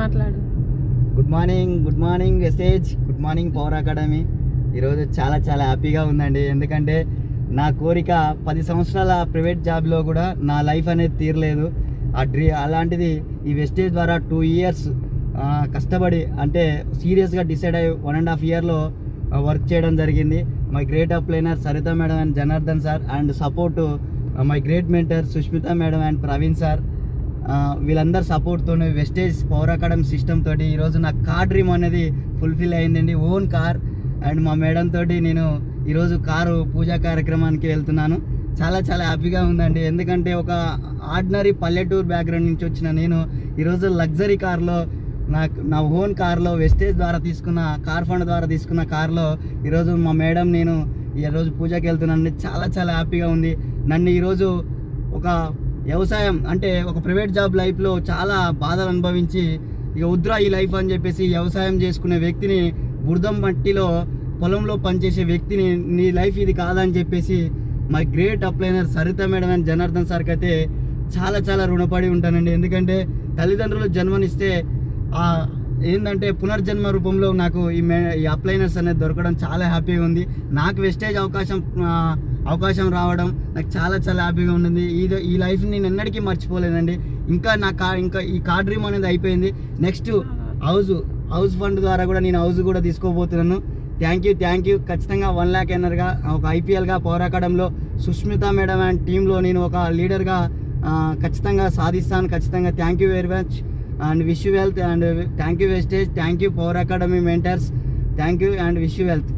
మాట్లాడు. Good morning good morning Vestige good morning power academy ఈరోజు చాలా చాలా హ్యాపీగా ఉందండి. ఎందుకంటే నా కోరిక పది సంవత్సరాల ప్రైవేట్ జాబ్లో కూడా నా లైఫ్ అనేది తీరలేదు. ఆ డ్రీ అలాంటిది ఈ వెస్టేజ్ ద్వారా టూ ఇయర్స్ కష్టపడి అంటే సీరియస్గా డిసైడ్ అయ్యి వన్ అండ్ హాఫ్ ఇయర్లో వర్క్ చేయడం జరిగింది. My great upliner Saritha madam and Janardhan sir and support my great mentor Sushmitha madam and Praveen sir. వీళ్ళందరి సపోర్ట్తో వెస్టేజ్ పవర్ అకాడమీ సిస్టమ్ తోటి ఈరోజు నా కార్ డ్రీమ్ అనేది ఫుల్ఫిల్ అయిందండి. ఓన్ కార్ అండ్ మా మేడం తోటి నేను ఈరోజు కారు పూజా కార్యక్రమానికి వెళ్తున్నాను. చాలా చాలా హ్యాపీగా ఉందండి. ఎందుకంటే ఒక ఆర్డినరీ పల్లెటూరు బ్యాక్గ్రౌండ్ నుంచి వచ్చిన నేను ఈరోజు లగ్జరీ కార్లో నాకు నా ఓన్ కార్లో వెస్టేజ్ ద్వారా తీసుకున్న కార్ ఫండ్ ద్వారా తీసుకున్న కార్లో ఈరోజు మా మేడం నేను ఈరోజు పూజకి వెళ్తున్నాను. చాలా చాలా హ్యాపీగా ఉంది. నన్ను ఈరోజు ఒక వ్యవసాయం అంటే ఒక ప్రైవేట్ జాబ్ లైఫ్లో చాలా బాధలు అనుభవించి ఇక వద్దురా ఈ లైఫ్ అని చెప్పేసి వ్యవసాయం చేసుకునే వ్యక్తిని బురదం మట్టిలో పొలంలో పనిచేసే వ్యక్తిని నీ లైఫ్ ఇది కాదని చెప్పేసి my great upliner Saritha madam and Janardhan సార్కి అయితే చాలా చాలా రుణపడి ఉంటానండి. ఎందుకంటే తల్లిదండ్రులు జన్మనిస్తే ఏంటంటే పునర్జన్మ రూపంలో నాకు ఈ మే ఈ అప్లైనర్స్ అనేది దొరకడం చాలా హ్యాపీగా ఉంది. నాకు వెస్టేజ్ అవకాశం అవకాశం రావడం నాకు చాలా చాలా హ్యాపీగా ఉండింది ఈ ఈ లైఫ్ నేను ఎన్నటికీ మర్చిపోలేనండి. ఇంకా నా కా ఇంకా ఈ కార్ డ్రీమ్ అనేది అయిపోయింది. నెక్స్ట్ హౌస్ హౌస్ ఫండ్ ద్వారా కూడా నేను హౌస్ కూడా తీసుకోబోతున్నాను. Thank you thank you. ఖచ్చితంగా వన్ ల్యాక్ ఎన్నర్గా ఒక ఐపీఎల్గా పోరాకడంలో సుష్మిత మేడం అండ్ టీంలో నేను ఒక లీడర్గా ఖచ్చితంగా సాధిస్తాను. ఖచ్చితంగా thank you very much. And wish you wealth and thank you Vestige. Thank you power academy mentors. Thank you and wish you wealth.